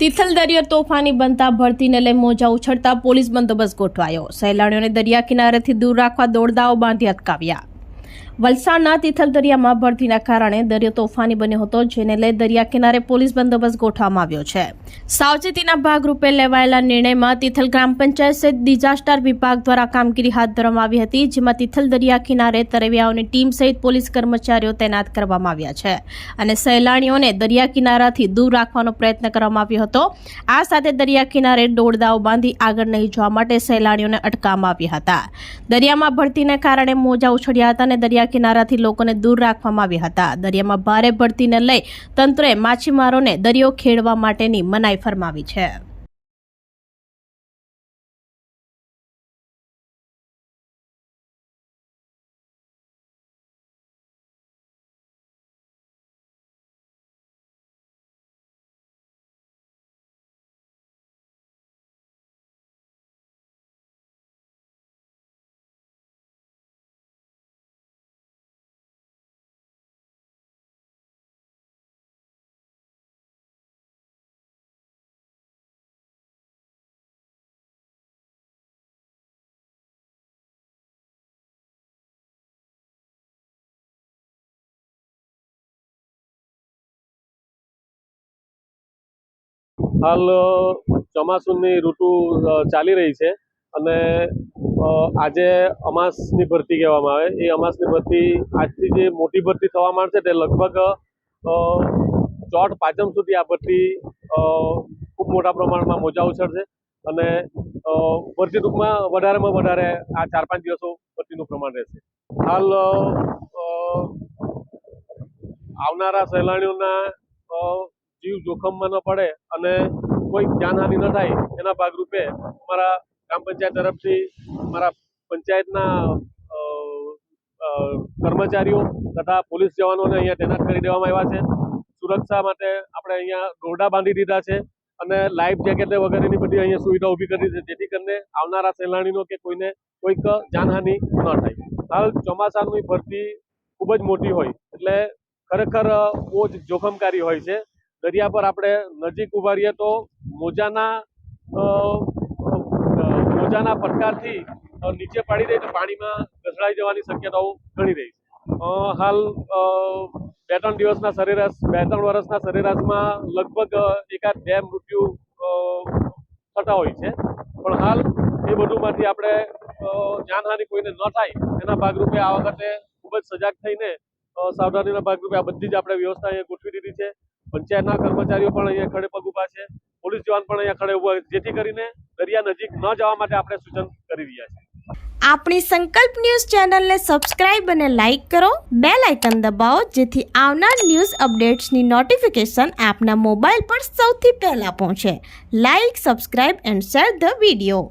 તિથલ દરિયો તોફાની બનતા ભરતીને લઈ મોજા ઉછળતા પોલીસ બંદોબસ્ત ગોઠવાયો. સહેલાણીઓને દરિયા કિનારેથી દૂર રાખવા દોડદાઓ બાંધી અટકાવ્યા. વલસાડના તિથલ દરિયામાં ભરતીના કારણે દરિયો તોફાની બન્યો હતો, જેને લઈ દરિયા કિનારે પોલીસ બંદોબસ્ત ગોઠવવામાં આવ્યો છે. સાવચેતીના ભાગરૂપે લેવાયેલા નિર્ણયમાં તિથલ ગ્રામ પંચાયત સહિત ડિઝાસ્ટર વિભાગ દ્વારા કામગીરી હાથ ધરવામાં આવી હતી, જેમાં તિથલ દરિયા કિનારે તરવૈયાઓની ટીમ સહિત પોલીસ કર્મચારીઓ તૈનાત કરવામાં આવ્યા છે અને સહેલાણીઓને દરિયા કિનારાથી દૂર રાખવાનો પ્રયત્ન કરવામાં આવ્યો હતો. આ સાથે દરિયા કિનારે દોડદાઓ બાંધી આગળ નહીં જવા માટે સહેલાણીઓને અટકાવવામાં આવ્યા હતા. દરિયામાં ભરતીને કારણે મોજા ઉછળ્યા હતા અને દરિયા કિનારાથી લોકોને દૂર રાખવામાં આવ્યા હતા. દરિયામાં ભારે ભરતીને લઈ તંત્રએ માછીમારોને દરિયો ખેડવા માટેની મનાઈ ફરમાવી છે. હાલ ચોમાસુની ઋતુ ચાલી રહી છે અને આજે અમાસની ભરતી કહેવામાં આવે. એ અમાસની ભરતી આજથી જે મોટી ભરતી થવા માંડશે તે લગભગ અ, પાંચમ સુધી આ ભરતી ખૂબ મોટા પ્રમાણમાં મોજા ઉછળશે અને ભરતી ટૂંકમાં વધારેમાં વધારે આ ચાર પાંચ દિવસો ભરતીનું પ્રમાણ રહેશે. હાલ આવનારા સહેલાણીઓના જીવ જોખમમાં ન પડે અને કોઈ જાનહાનિ ન થાય, એના ભાગરૂપે અમારા ગ્રામ પંચાયત તરફથી અમારા પંચાયતના કર્મચારીઓ તથા પોલીસ જવાનોને અહીંયા તૈનાત કરી દેવામાં આવ્યા છે. સુરક્ષા માટે આપણે અહીંયા દોરડા બાંધી દીધા છે અને લાઈફ જેકેટ વગેરેની બધી અહીંયા સુવિધા ઊભી કરી છે, જેથી કરીને આવનારા સહેલાણીનો કે કોઈને કોઈક જાનહાનિ ન થાય. હાલ ચોમાસાની ભરતી ખૂબ જ મોટી હોય, એટલે ખરેખર બહુ જ જોખમકારી હોય છે. દરિયા પર આપણે નજીક ઊભા રહીએ તો મોજાના મોજાના પડકારથી નીચે પાડી દે તો પાણીમાં ઘસડાઈ જવાની શક્યતાઓ ઘણી રહી છે. હાલ બે ત્રણ દિવસના સરેરાશ બે ત્રણ વર્ષના સરેરાશમાં લગભગ એકાદ બે મૃત્યુ થતા હોય છે. પણ હાલ એ બધુંમાંથી આપણે જાનહાનિ કોઈને ન થાય, એના ભાગરૂપે આ વખતે ખૂબ જ સજાગ થઈને સાવધાનીના ભાગરૂપે આ બધી જ આપણે વ્યવસ્થા અહીંયા ગોઠવી દીધી છે. પંચાયતના કર્મચારીઓ પણ અહીંયા ખડે પગ ઊભા છે. પોલીસ જવાન પણ અહીંયા ખડે ઊભા જેથી કરીને દરિયા નજીક ન જવા માટે આપણે સૂચન કરી રહ્યા છીએ. આપણી સંકલ્પ ન્યૂઝ ચેનલને સબસ્ક્રાઇબ અને લાઇક કરો. બે લાઇકન દબાવો, જેથી આવનાર ન્યૂઝ અપડેટ્સની નોટિફિકેશન આપના મોબાઈલ પર સૌથી પહેલા પહોંચે. Like, subscribe and share the video.